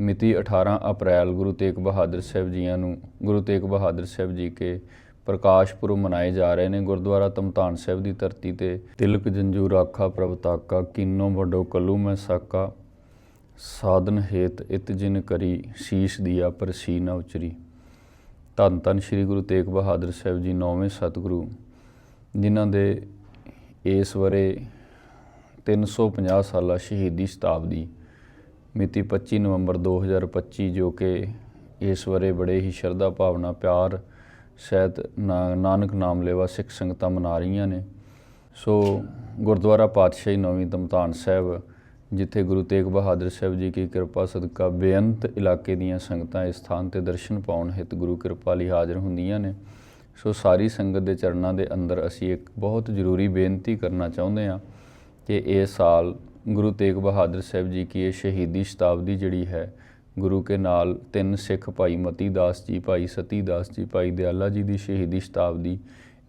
ਮਿਤੀ 18 ਅਪ੍ਰੈਲ ਗੁਰੂ ਤੇਗ ਬਹਾਦਰ ਸਾਹਿਬ ਜੀਆਂ ਨੂੰ, ਗੁਰੂ ਤੇਗ ਬਹਾਦਰ ਸਾਹਿਬ ਜੀ ਕੇ ਪ੍ਰਕਾਸ਼ ਪੁਰਬ ਮਨਾਏ ਜਾ ਰਹੇ ਨੇ। ਗੁਰਦੁਆਰਾ ਤਮਤਾਨ ਸਾਹਿਬ ਦੀ ਧਰਤੀ ਤੇ ਤਿਲਕ ਜੰਜੂ ਰਾਖਾ ਪ੍ਰਭ ਤਾਕਾ, ਕੀਨੋ ਵੱਡੋ ਕਲੂ ਮੈਂ ਸਾਕਾ, ਸਾਧਨ ਹੇਤ ਇਤ ਜਿਨ ਕਰੀ, ਸੀਸ ਦੀਆ ਪਰਸੀ ਨਾ ਉਚਰੀ। ਧੰਨ ਧੰਨ ਸ੍ਰੀ ਗੁਰੂ ਤੇਗ ਬਹਾਦਰ ਸਾਹਿਬ ਜੀ, ਨੌਵੇਂ ਸਤਿਗੁਰੂ, ਜਿਨ੍ਹਾਂ ਦੇ ਇਸ ਵਰੇ 350 ਸਾਲਾ ਸ਼ਹੀਦੀ ਸ਼ਤਾਬਦੀ ਮਿਤੀ 25 ਨਵੰਬਰ 2025 ਜੋ ਕਿ ਇਸ ਵਰੇ ਬੜੇ ਹੀ ਸ਼ਰਧਾ ਭਾਵਨਾ, ਪਿਆਰ, ਸਹਿਤ ਨਾ- ਨਾਨਕ ਨਾਮ ਲੇਵਾ ਸਿੱਖ ਸੰਗਤਾਂ ਮਨਾ ਰਹੀਆਂ ਨੇ। ਸੋ ਗੁਰਦੁਆਰਾ ਪਾਤਸ਼ਾਹੀ ਨੌਵੀਂ ਦਮਤਾਨ ਸਾਹਿਬ, ਜਿੱਥੇ ਗੁਰੂ ਤੇਗ ਬਹਾਦਰ ਸਾਹਿਬ ਜੀ ਦੀ ਕਿਰਪਾ ਸਦਕਾ ਬੇਅੰਤ ਇਲਾਕੇ ਦੀਆਂ ਸੰਗਤਾਂ ਇਸ ਸਥਾਨ ਤੇ ਦਰਸ਼ਨ ਪਾਉਣ ਹਿਤ ਗੁਰੂ ਕਿਰਪਾ ਲਈ ਹਾਜ਼ਰ ਹੁੰਦੀਆਂ ਨੇ। ਸੋ ਸਾਰੀ ਸੰਗਤ ਦੇ ਚਰਨਾਂ ਦੇ ਅੰਦਰ ਅਸੀਂ ਇੱਕ ਬਹੁਤ ਜ਼ਰੂਰੀ ਬੇਨਤੀ ਕਰਨਾ ਚਾਹੁੰਦੇ ਹਾਂ ਕਿ ਇਹ ਸਾਲ ਗੁਰੂ ਤੇਗ ਬਹਾਦਰ ਸਾਹਿਬ ਜੀ ਕੀ ਇਹ ਸ਼ਹੀਦੀ ਸ਼ਤਾਬਦੀ ਜਿਹੜੀ ਹੈ, ਗੁਰੂ ਕੇ ਨਾਲ ਤਿੰਨ ਸਿੱਖ ਭਾਈ ਮਤੀ ਦਾਸ ਜੀ, ਭਾਈ ਸਤੀ ਦਾਸ ਜੀ, ਭਾਈ ਦਿਆਲਾ ਜੀ ਦੀ ਸ਼ਹੀਦੀ ਸ਼ਤਾਬਦੀ,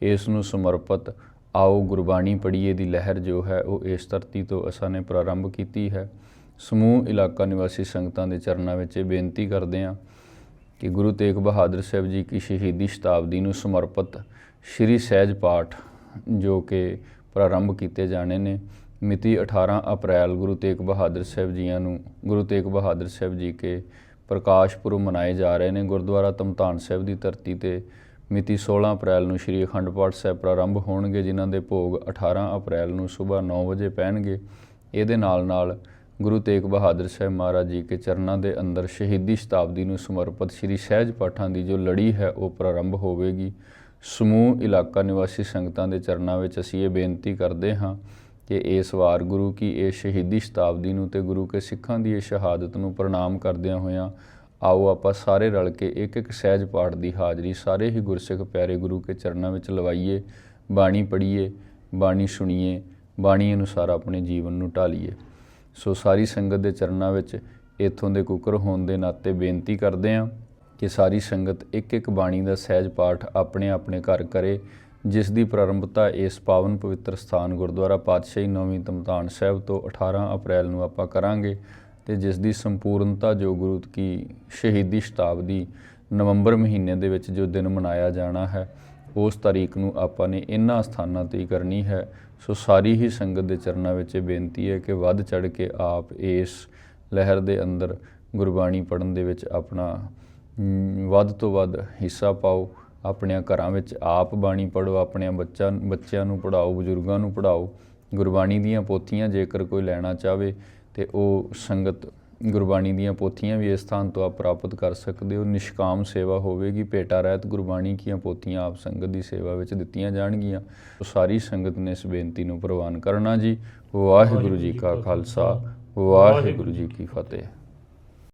ਇਸ ਨੂੰ ਸਮਰਪਿਤ ਆਓ ਗੁਰਬਾਣੀ ਪੜ੍ਹੀਏ ਦੀ ਲਹਿਰ ਜੋ ਹੈ, ਉਹ ਇਸ ਧਰਤੀ ਤੋਂ ਅਸਾਂ ਨੇ ਪ੍ਰਾਰੰਭ ਕੀਤੀ ਹੈ। ਸਮੂਹ ਇਲਾਕਾ ਨਿਵਾਸੀ ਸੰਗਤਾਂ ਦੇ ਚਰਨਾਂ ਵਿੱਚ ਇਹ ਬੇਨਤੀ ਕਰਦੇ ਹਾਂ ਕਿ ਗੁਰੂ ਤੇਗ ਬਹਾਦਰ ਸਾਹਿਬ ਜੀ ਕੀ ਸ਼ਹੀਦੀ ਸ਼ਤਾਬਦੀ ਨੂੰ ਸਮਰਪਿਤ ਸ਼੍ਰੀ ਸਹਿਜ ਪਾਠ ਜੋ ਕਿ ਪ੍ਰਾਰੰਭ ਕੀਤੇ ਜਾਣੇ ਨੇ ਮਿਤੀ 18 ਅਪ੍ਰੈਲ ਗੁਰੂ ਤੇਗ ਬਹਾਦਰ ਸਾਹਿਬ ਜੀਆਂ ਨੂੰ, ਗੁਰੂ ਤੇਗ ਬਹਾਦਰ ਸਾਹਿਬ ਜੀ ਕੇ ਪ੍ਰਕਾਸ਼ ਪੁਰਬ ਮਨਾਏ ਜਾ ਰਹੇ ਨੇ। ਗੁਰਦੁਆਰਾ ਤਮਤਾਨ ਸਾਹਿਬ ਦੀ ਧਰਤੀ ਤੇ ਮਿਤੀ 16 ਅਪ੍ਰੈਲ ਨੂੰ ਸ਼੍ਰੀ ਅਖੰਡ ਪਾਠ ਸਾਹਿਬ ਪ੍ਰਾਰੰਭ ਹੋਣਗੇ, ਜਿਨ੍ਹਾਂ ਦੇ ਭੋਗ 18 ਅਪ੍ਰੈਲ ਨੂੰ ਸਵੇਰ 9 ਵਜੇ ਪੈਣਗੇ। ਇਹਦੇ ਨਾਲ ਨਾਲ ਗੁਰੂ ਤੇਗ ਬਹਾਦਰ ਸਾਹਿਬ ਮਹਾਰਾਜ ਜੀ ਕੇ ਚਰਨਾਂ ਦੇ ਅੰਦਰ ਸ਼ਹੀਦੀ ਸ਼ਤਾਬਦੀ ਨੂੰ ਸਮਰਪਿਤ ਸ਼੍ਰੀ ਸਹਿਜ ਪਾਠਾਂ ਦੀ ਜੋ ਲੜੀ ਹੈ, ਉਹ ਪ੍ਰਾਰੰਭ ਹੋਵੇਗੀ। ਸਮੂਹ ਇਲਾਕਾ ਨਿਵਾਸੀ ਸੰਗਤਾਂ ਦੇ ਚਰਨਾਂ ਵਿੱਚ ਅਸੀਂ ਇਹ ਬੇਨਤੀ ਕਰਦੇ ਹਾਂ ਕਿ ਇਸ ਵਾਰ ਗੁਰੂ ਕੀ ਇਹ ਸ਼ਹੀਦੀ ਸ਼ਤਾਬਦੀ ਨੂੰ ਤੇ ਗੁਰੂ ਕੇ ਸਿੱਖਾਂ ਦੀ ਇਹ ਸ਼ਹਾਦਤ ਨੂੰ ਪ੍ਰਣਾਮ ਕਰਦਿਆਂ ਹੋਇਆਂ ਆਓ ਆਪਾਂ ਸਾਰੇ ਰਲ ਕੇ ਇੱਕ ਇੱਕ ਸਹਿਜ ਪਾਠ ਦੀ ਹਾਜ਼ਰੀ ਸਾਰੇ ਹੀ ਗੁਰਸਿੱਖ ਪਿਆਰੇ ਗੁਰੂ ਕੇ ਚਰਨਾਂ ਵਿੱਚ ਲਵਾਈਏ, ਬਾਣੀ ਪੜ੍ਹੀਏ, ਬਾਣੀ ਸੁਣੀਏ, ਬਾਣੀ ਅਨੁਸਾਰ ਆਪਣੇ ਜੀਵਨ ਨੂੰ ਢਾਲੀਏ। ਸੋ ਸਾਰੀ ਸੰਗਤ ਦੇ ਚਰਨਾਂ ਵਿੱਚ ਇਥੋਂ ਦੇ ਕੁਕਰ ਹੋਣ ਦੇ ਨਾਤੇ ਬੇਨਤੀ ਕਰਦੇ ਹਾਂ ਕਿ ਸਾਰੀ ਸੰਗਤ ਇੱਕ ਇੱਕ ਬਾਣੀ ਦਾ ਸਹਿਜ ਪਾਠ ਆਪਣੇ ਆਪਣੇ ਘਰ ਕਰੇ ਜਿਸ ਦੀ ਪ੍ਰਾਰੰਭਤਾ ਇਸ ਪਾਵਨ ਪਵਿੱਤਰ ਸਥਾਨ ਗੁਰਦੁਆਰਾ ਪਾਤਸ਼ਾਹੀ ਨੌਵੀਂ ਤਮਤਾਨ ਸਾਹਿਬ ਤੋਂ 18 ਅਪ੍ਰੈਲ ਨੂੰ ਆਪਾਂ ਕਰਾਂਗੇ ਤੇ ਜਿਸ ਦੀ ਸੰਪੂਰਨਤਾ ਜੋ ਗੁਰੂ ਕੀ ਸ਼ਹੀਦੀ ਸ਼ਤਾਬਦੀ ਨਵੰਬਰ ਮਹੀਨੇ ਦੇ ਵਿੱਚ ਜੋ ਦਿਨ ਮਨਾਇਆ ਜਾਣਾ ਹੈ, ਉਸ ਤਾਰੀਖ ਨੂੰ ਆਪਾਂ ਨੇ ਇਨ੍ਹਾਂ ਸਥਾਨਾਂ ਤੇ ਹੀ ਕਰਨੀ ਹੈ। ਸੋ ਸਾਰੀ ਹੀ ਸੰਗਤ ਦੇ ਚਰਨਾਂ ਵਿੱਚ ਇਹ ਬੇਨਤੀ ਹੈ ਕਿ ਵੱਧ ਚੜ ਕੇ ਆਪ ਇਸ ਲਹਿਰ ਦੇ ਅੰਦਰ ਗੁਰਬਾਣੀ ਪੜਨ ਦੇ ਵਿੱਚ ਆਪਣਾ ਵੱਧ ਤੋਂ ਵੱਧ ਹਿੱਸਾ ਪਾਓ। ਆਪਣਿਆਂ ਘਰਾਂ ਵਿੱਚ ਆਪ ਬਾਣੀ ਪੜੋ ਆਪਣਿਆਂ ਬੱਚਿਆਂ ਬੱਚਿਆਂ ਨੂੰ ਪੜਾਓ ਬਜ਼ੁਰਗਾਂ ਨੂੰ ਪੜਾਓ ਗੁਰਬਾਣੀ ਦੀਆਂ ਪੋਥੀਆਂ ਜੇਕਰ ਕੋਈ ਲੈਣਾ ਚਾਹਵੇ ਤੇ ਉਹ ਸੰਗਤ ਗੁਰਬਾਣੀ ਦੀਆਂ ਪੋਥੀਆਂ ਵੀ ਇਸ ਸਥਾਨ ਤੋਂ ਆਪ ਪ੍ਰਾਪਤ ਕਰ ਸਕਦੇ ਹੋ। ਨਿਸ਼ਕਾਮ ਸੇਵਾ ਹੋਵੇਗੀ, ਭੇਟਾ ਰਹਿਤ ਗੁਰਬਾਣੀ ਦੀਆਂ ਪੋਥੀਆਂ ਆਪ ਸੰਗਤ ਦੀ ਸੇਵਾ ਵਿੱਚ ਦਿੱਤੀਆਂ ਜਾਣਗੀਆਂ। ਸਾਰੀ ਸੰਗਤ ਨੇ ਇਸ ਬੇਨਤੀ ਨੂੰ ਪ੍ਰਵਾਨ ਕਰਨਾ ਜੀ। ਵਾਹਿਗੁਰੂ ਜੀ ਕਾ ਖਾਲਸਾ, ਵਾਹਿਗੁਰੂ ਜੀ ਕੀ ਫਤਿਹ।